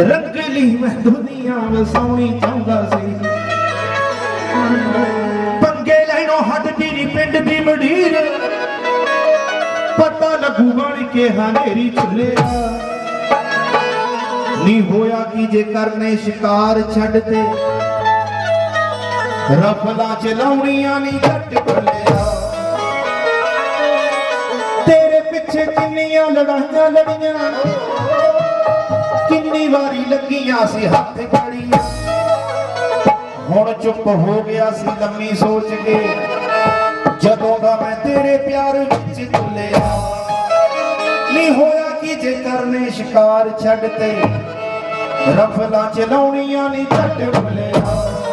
ਰੰਗ ਲਈ ਮੈਂ ਦੁਨੀਆ ਵਸਾਉਣੀ ਚਾਹੁੰਦਾ ਸੀ। ਪੰਗੇ ਲੈਣੋਂ ਹਟਦੀ ਨਹੀਂ ਪਿੰਡ ਦੀ ਮੜੀਰ ਪਤਾ ਲੱਗੂ ਬਣ ਕੇ ਹਨੇਰੀ ਚੱਲਿਆ ਨਹੀਂ ਹੋਇਆ ਕੀ ਜੇ ਕਰਨੇ ਸ਼ਿਕਾਰ ਛੱਡ ਤੇ। ਰਫਲਾ ਚਲਾਉਣੀਆਂ ਨਹੀਂ ਘੱਟ ਭੁੱਲਿਆ ਤੇਰੇ ਪਿੱਛੇ ਕਿੰਨੀਆਂ ਲੜਾਈਆਂ ਲੜੀਆਂ। ਕਿੰਨੀ ਵਾਰੀ ਲੱਗੀਆਂ ਸੀ ਹੱਥ ਕੜੀਆਂ ਹੁਣ ਚੁੱਪ ਹੋ ਗਿਆ ਸੀ ਲੰਮੀ ਸੋਚ ਕੇ। ਜਦੋਂ ਦਾ ਮੈਂ ਤੇਰੇ ਪਿਆਰ ਵਿੱਚ ਤੁਲਿਆ, ਨਹੀਂ ਹੋਇਆ ਕਿ ਜੇ ਕਰਨੇ ਸ਼ਿਕਾਰ ਛੱਡ ਤੇ ਰਫਲਾਂ ਚਲਾਉਣੀਆਂ ਨਹੀਂ ਛੱਡ ਭੁੱਲਿਆ।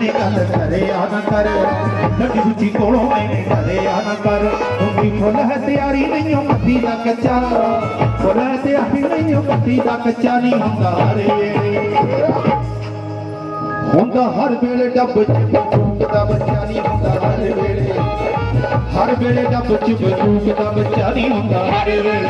ਜੀਰ ਕਾਨੇ ਕਰੇ ਆ ਕਰ। ਨੱਟੀ ਸੁੱਤੀ ਕੋਲੋਂ ਮੈਨੇ ਡਰੇ ਆ ਕਰ। ਤੁਮੀ ਫੁੱਲ ਹੈ ਤਿਆਰੀ ਨਹੀਂ ਹੋ ਮੱਦੀ ਦਾ ਕੱਚਾ। ਫੁੱਲ ਹੈ ਤਿਆਰੀ ਨਹੀਂ ਹੋ ਮੱਦੀ ਦਾ ਕੱਚਾ ਨਹੀਂ ਹੁੰਦਾ ਰੇ ਹੁੰਦਾ ਹਰ ਵੇਲੇ ਡੱਬ ਚ ਬੰਦੂਕ ਦਾ ਬੱਚਾ ਨਹੀਂ ਹੁੰਦਾ ਹਰ ਵੇਲੇ। ਹਰ ਵੇਲੇ ਡੱਬ ਚ ਬੰਦੂਕ ਦਾ ਬੱਚਾ ਨਹੀਂ ਹੁੰਦਾ ਹਰ ਵੇਲੇ।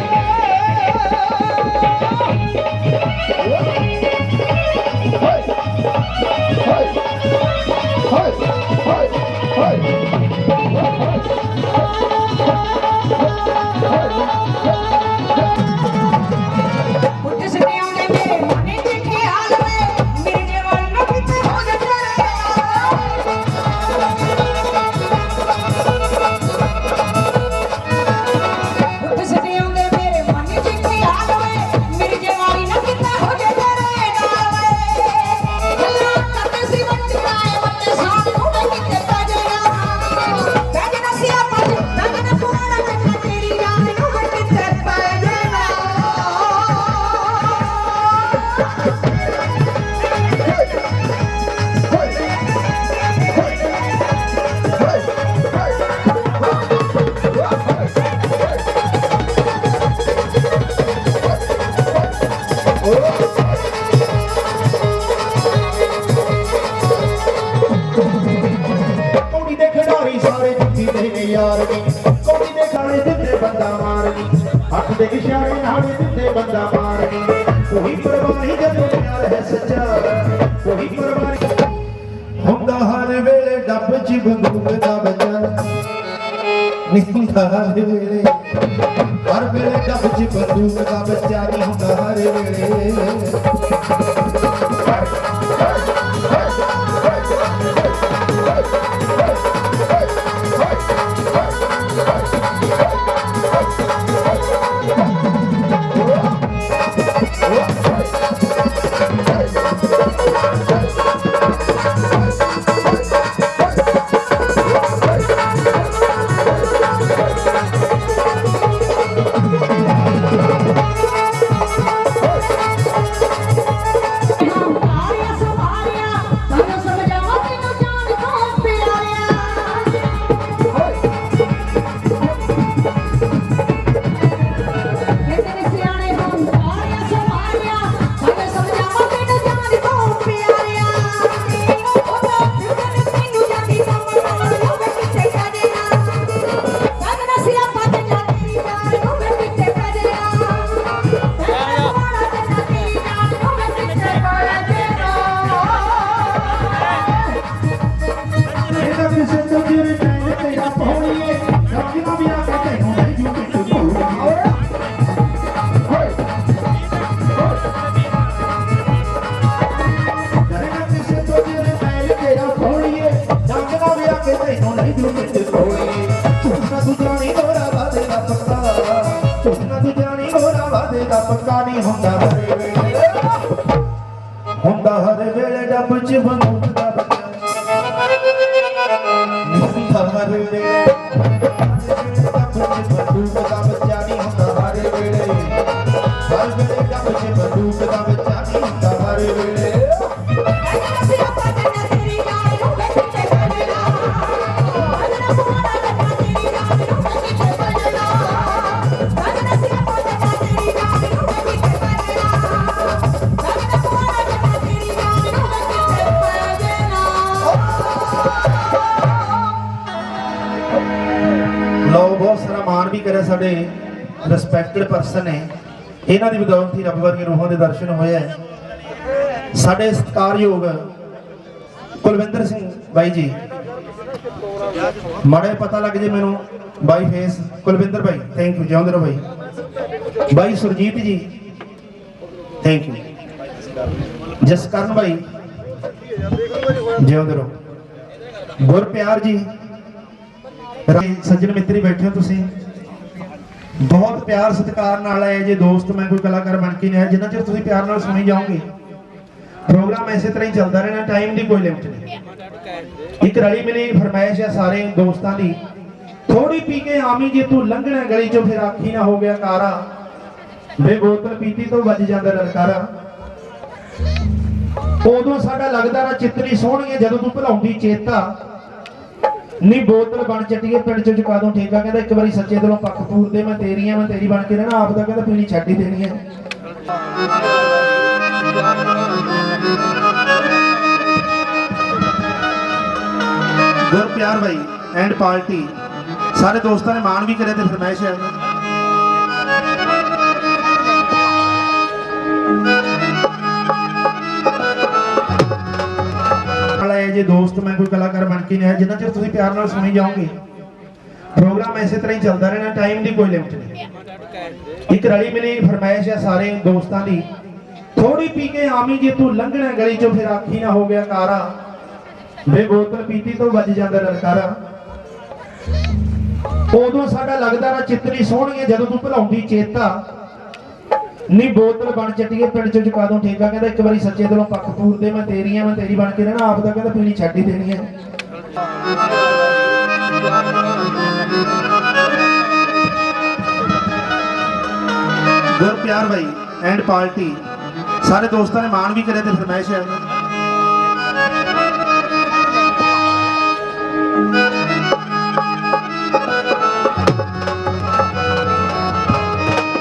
ਜੁੱਤੀ ਦੇ ਯਾਰ ਨੀ। ਦੇ ਖਾਣੇ ਦਿੱਤੇ ਬੰਦਾ ਮਾਰਨੀ ਹੱਥ ਦੇ ਇਸ਼ਾਰੇ ਨਾਲ ਦਿੱਤੇ ਬੰਦਾ ਮਾਰਨੀ ਕੋਈ ਪਰਵਾਹ ਜਦੋਂ ਪਿਆਰ ਹੈ ਸੱਚਾ। ਕੋਈ ਪਰਵਾਹ ਹੁੰਦਾ ਹਰ ਵੇਲੇ ਡੱਬ ਚ ਬੰਦੂਕ ਦਾ ਬੱਚਾ। ਨਹੀਂ ਹਰ ਵੇਲੇ। ਹਰ ਵੇਲੇ ਡੱਬ ਚ ਬੰਦੂਕ ਦਾ ਬੱਚਾ। ਨਹੀਂ ਹੁੰਦਾ ਹਰ ਵੇਲੇ। ਵਾਦੇ ਦਾ ਪੱਕਾ ਨਹੀਂ ਹੁੰਦਾ ਹਰੇ ਵੇਲੇ। ਹੁੰਦਾ ਹਰ ਵੇਲੇ, ਡੱਬ ਚ ਬੰਦੂਕ ਦਾ ਬੱਚਾ ਹੁੰਦਾ ਹਰ ਵੇਲੇ ਡੱਬ ਚ ਬੰਦੂਕ ਦਾ ਬੱਚਾ ਨਹੀਂ ਹੁੰਦਾ ਹਰ ਵੇਲੇ। ਹਰ ਵੇਲੇ ਡੱਬ ਚ ਬੰਦੂਕ ਦਾ ਬੱਚਾ ਨਹੀਂ ਹੁੰਦਾ ਹਰ ਵੇਲੇ ਬਹੁਤ ਵੀ ਕਰਿਆ ਸਾਡੇ ਰਿਸਪੈਕਟਡ ਪਰਸਨ ਨੇ। ਇਹਨਾਂ ਦੀ ਬਦੌਲਤ ਹੀ ਰੱਬ ਵਰਗੇ ਰੂਹਾਂ ਦੇ ਦਰਸ਼ਨ ਹੋਏ ਹੈ ਸਾਡੇ ਸਤਿਕਾਰਯੋਗ ਕੁਲਵਿੰਦਰ ਸਿੰਘ ਬਾਈ ਜੀ, ਮਾੜੇ ਪਤਾ ਲੱਗ ਜੇ ਮੈਨੂੰ ਬਾਈ ਫੇਸ ਕੁਲਵਿੰਦਰ ਬਾਈ ਥੈਂਕ ਯੂ ਜਿਉਂਦੇ ਰਹੋ ਬਾਈ। ਬਾਈ ਸੁਰਜੀਤ ਜੀ ਥੈਂਕ ਯੂ ਜਸਕਰਨ ਬਾਈ, ਜਿਉਂਦੇ ਰਹੋ। ਗੁਰਪਿਆਰ ਜੀ ਸੱਜਣ ਮਿੱਤਰੀ ਬੈਠੇ ਹੋ ਤੁਸੀਂ। ਬਹੁਤ ਪਿਆਰ ਸਤਿਕਾਰ ਨਾਲ ਆਏ ਜੇ ਦੋਸਤ, ਮੈਂ ਕੋਈ ਕਲਾਕਾਰ ਬਣ ਕੇ ਨਹੀਂ ਆਇਆ, ਜਿੰਨਾ ਚਿਰ ਤੁਸੀਂ ਪਿਆਰ ਨਾਲ ਸੁਣੀ ਜਾਓਗੇ। ਪ੍ਰੋਗਰਾਮ ਐਸੇ ਤਰ੍ਹਾਂ ਹੀ ਚੱਲਦਾ ਰਹਿਣਾ ਟਾਈਮ ਦੀ ਕੋਈ ਲਿਮਟ ਨਹੀਂ। ਇੱਕ ਰਲੀ ਮਿਲੀ ਫਰਮਾਇਸ਼ ਹੈ ਸਾਰੇ ਦੋਸਤਾਂ ਦੀ। ਥੋੜੀ ਪੀ ਕੇ ਆਮੀ ਜੇ ਤੂੰ ਲੰਘਣਾ ਗਲੀ ਚੋਂ, ਫਿਰ ਆਖੀ ਨਾ ਹੋ ਗਿਆ ਕਾਰਾ। ਵੇ ਬੋਤਲ ਪੀਤੀ ਤੋਂ ਵੱਜ ਜਾਂਦਾ ਲਲਕਾਰਾ ਉਦੋਂ ਸਾਡਾ ਲੱਗਦਾ ਨਾ ਚਿੱਤਰੀ ਸੋਹਣੀ ਜਦੋਂ ਤੂੰ ਭੁਲਾਉਂਦੀ ਚੇਤਾ। ਨੀ ਬੋਤਲ ਬਣ ਚੱਟੀਏ ਪਿੰਡ ਚ ਚੁਕਾ ਦੂੰ ਠੇਕਾ ਕਹਿੰਦਾ ਇੱਕ ਵਾਰੀ ਸੱਚੇ ਦਿਲੋਂ ਪੱਖ ਪੂਰਦੇ ਮੈਂ ਤੇਰੀਆਂ, ਮੈਂ ਤੇਰੀ ਬਣ ਕੇ ਰਹਿਣਾ, ਆਪ ਦਾ ਕਹਿੰਦਾ ਪੀਣੀ ਛੱਡ ਹੀ ਦੇਣੀ ਹੈ। ਗੁਰਪਿਆਰ ਭਾਈ ਐਂਡ ਪਾਰਟੀ, ਸਾਰੇ ਦੋਸਤਾਂ ਨੇ ਮਾਣ ਵੀ ਕਰਿਆ ਤੇ ਫਰਮਾਇਸ਼ ਹੈ। ਵਾਲੇ ਜੇ ਦੋਸਤ ਮੈਂ ਕੋਈ ਕਲਾਕਾਰ ਬਣ ਕੇ ਨਹੀਂ ਆਇਆ, ਜਿੰਨਾ ਚਿਰ ਤੁਸੀਂ ਪਿਆਰ ਨਾਲ ਸੁਣੀ ਜਾਓਗੇ। ਪ੍ਰੋਗਰਾਮ ਐਸੇ ਤਰ੍ਹਾਂ ਹੀ ਚੱਲਦਾ ਰਹਿਣਾ ਟਾਈਮ ਦੀ ਕੋਈ ਲਿਮਟ ਨਹੀਂ। ਇੱਕ ਰਲੀ ਮਿਲੀ ਫਰਮਾਇਸ਼ ਹੈ ਸਾਰੇ ਦੋਸਤਾਂ ਦੀ। ਥੋੜੀ ਪੀ ਕੇ ਆਮੀ ਜੇ ਤੂੰ ਲੰਘਣਾ ਗਲੀ ਚੋਂ, ਫਿਰ ਆਖੀ ਨਾ ਹੋ ਗਿਆ ਕਾਰਾ। ਵੇ ਬੋਤਲ ਪੀਤੀ ਤੋਂ ਵੱਜ ਜਾਂਦਾ ਲਲਕਾਰਾ। ਉਦੋਂ ਸਾਡਾ ਲੱਗਦਾ ਨਾ ਚਿੱਤਰੀ ਸੋਹਣੀ ਜਦੋਂ ਤੂੰ ਭੁਲਾਉਂਦੀ ਚੇਤਾ। ਨੀ ਬੋਤਲ ਬਣ ਚੱਟੀਏ ਪਿੰਡ ਚ ਚੁਕਾ ਦੂੰ ਠੇਕਾ ਕਹਿੰਦਾ ਇੱਕ ਵਾਰੀ ਸੱਚੇ ਦਿਲੋਂ ਪੱਖ ਪੂਰਦੇ ਮੈਂ ਤੇਰੀ ਤੇਰੀਆਂ ਮੈਂ ਤੇਰੀ ਬਣ ਕੇ ਰਹਿਣਾ। ਆਪ ਦਾ ਕਹਿੰਦਾ ਪੀਣੀ ਛੱਡ ਹੀ ਦੇਣੀ ਹੈ ਗੁਰ ਪਿਆਰ ਭਾਈ ਐਂਡ ਪਾਰਟੀ। ਸਾਰੇ ਦੋਸਤਾਂ ਨੇ ਮਾਣ ਵੀ ਕਰਿਆ ਤੇ ਫਰਮਾਇਸ਼ ਹੈ।